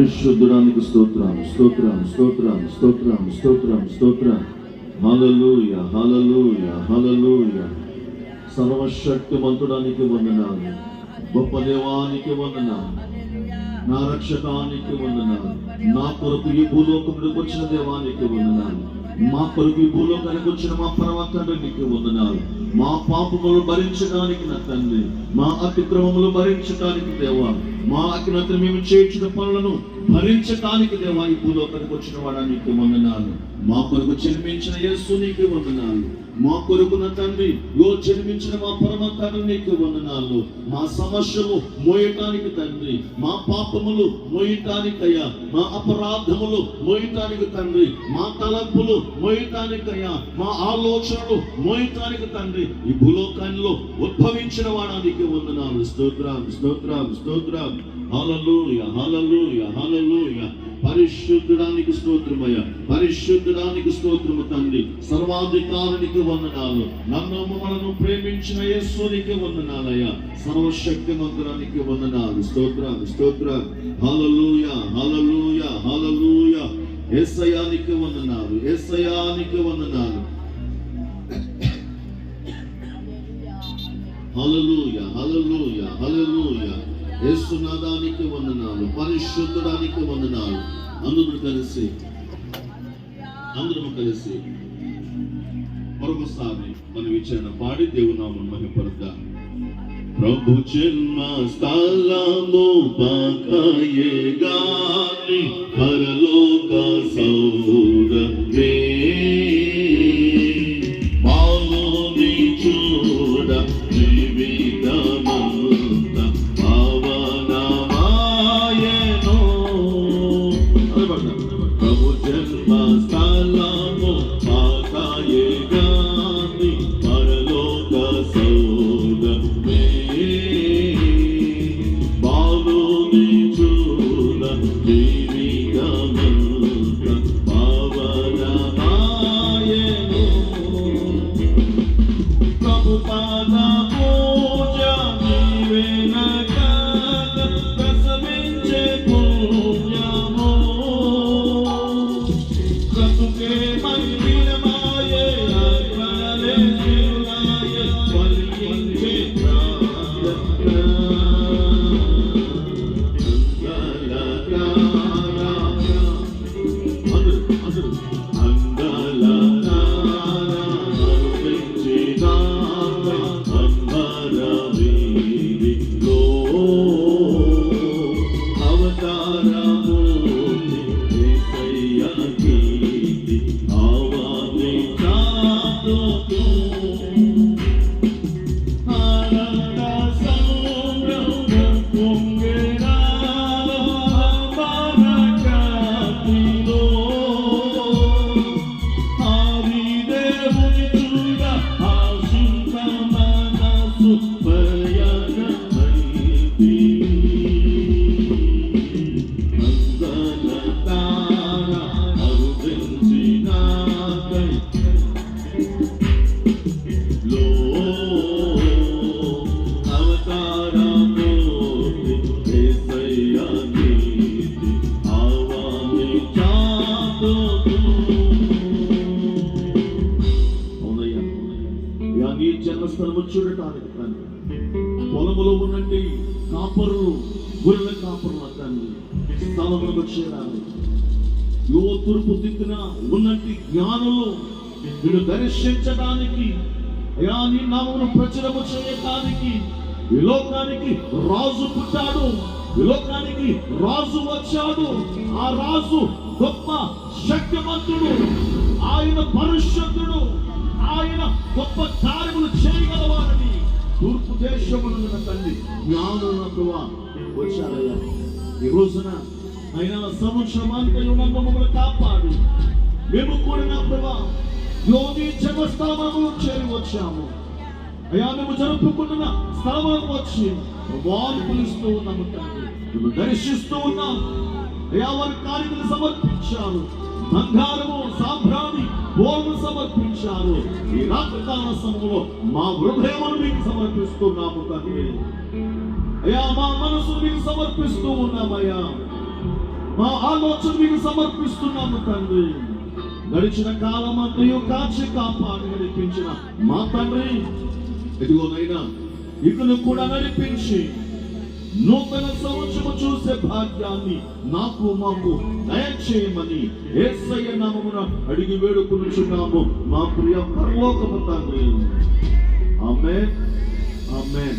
పరిశుద్ధుడానికి స్తోత్రం స్తోత్రం స్తోత్రం స్తోత్రం స్తోత్రం స్తోత్రాలు. హల్లెలూయ హల్లెలూయ హల్లెలూయ. సర్వశక్తిమంతుడానికి వందనాలు. గొప్ప దేవానికి వందనాలు. నా రక్షకానికి వందనాలు. నా కొరకు ఈ భూలోకములకు వచ్చిన దేవానికి వందనాలు. మా కొరకు భూలోకానికి వచ్చిన మా పరమ నీకు వందనాలు. మా పాపములు భరించడానికి నా తండ్రి మా అతిక్రమములు భరించడానికి దేవా మా అజ్ఞతను మేము చేయించిన పనులను భరించడానికి దేవా ఈ భూలోకానికి వచ్చిన వాడా నీకు వందనాలు. మా కొరకు జన్మించిన యేసు నీకు వందనాలు. మా కొరకున తండ్రి యో జన్మించిన మా పరమ తండ్రి నీకు వందనాలు. మా సమస్యలు మోయటానికి తండ్రి మా పాపములు మోయటానికయ్యా. మా అపరాధములు మోయటానికి తండ్రి మా తలంపులు మోయటానికయ్యా. మా ఆలోచనలు మోయటానికి తండ్రి. ఈ భూలోకాల్లో ఉద్భవించిన వాడానికి వందనాలు. స్తోత్రం స్తోత్రం స్తోత్రం హల్లెలూయ హల్లెలూయ హల్లెలూయ. పరిశుద్ధుడానికి స్తోత్రమయ్య పరిశుద్ధుడానికి స్తోత్రము తండ్రి. సర్వాధికారునికి వందనాలు. నన్ను మనను ప్రేమించిన యేసునికి వందనాలయ్యా. సర్వశక్తిమంతురానికి వందనాలు. స్తోత్రాలు స్తోత్ర హల్లెలూయ హల్లెలూయ హల్లెలూయ. యేసయానికి వందనాలు యేసయానికి వందనాలు. హల్లెలూయ హల్లెలూయ హల్లెలూయ. యేసునాదానికి వందనాలు పరిశుద్ధడానికి వందనాలు. అందరూ కలిసి అందరూ కలిసి మరొకసారి మన విచారణ పాడి దేవునామం మహిపడదాం ప్రభు జన్మ స్థలము పాకాయే గాని పరలోక సౌ ప్రభు జన్మ స్థలము పాకాయే గాని పరలోక సౌరమే బాలుని చూడ జీవితమంత పావనమాయెను. ప్రభు చూడటానికి తండ్రి పొలములో ఉన్నట్టు కాపరులు గొర్రెల కాపరులు తండ్రి స్థలములకు చేరాలి. యువ తూర్పు దిక్కున ఉన్నట్టు జ్ఞానులు నిన్ను దర్శించడానికి అయా నీ నామను ప్రచురము చేయటానికి ఈ లోకానికి రాజు పుట్టాడు. ఈ లోకానికి రాజు వచ్చాడు. ఆ రాజు గొప్ప శక్తివంతుడు. ఆయన పరిశుద్ధుడు. ఆయన గొప్ప కార్యములు చేయగలవాడని తూర్పు దేశమున తండ్రి జ్ఞానులందువా వచ్చారయ్యా ఈ రోజున ఆయన సంవత్సరం అంతయు నన్ను మమ్మల్ని కాపాడు. మేము కూడిన ప్రభా యోగి జన్మస్థలము చేరి వచ్చాము. అయ్యా మేము జరుపుకుంటున్న స్థలములకు వచ్చి ప్రభావం పిలుస్తూ ఉన్నాము తండ్రి. మేము దర్శిస్తూ ఉన్నాం అయ్యా వారి కార్యములు సమర్పించారు బంగారము సాంబ్రాణి సమర్పించారు ఈ రాత్రికాల సమయంలో మా హృదయమును మీకు సమర్పిస్తున్నాము తండ్రి. అయ్యా మా మనసు మీకు సమర్పిస్తూ ఉన్నామయ్యా. మా ఆలోచన మీకు సమర్పిస్తున్నాము తండ్రి. గడిచిన కాలం అంతయు కాచి కాపాడు నడిపించిన మా తండ్రి. ఇదిగోనైనా ఇకను కూడా నడిపించి నూతన సంవత్సరము చూసే భాగ్యాన్ని నాకు మాకు దయచేయమని ఏసయ్య నామమున అడిగి వేడుకొనుచున్నాము. మా ప్రియ పరలోకము తండ్రి. ఆమె ఆమె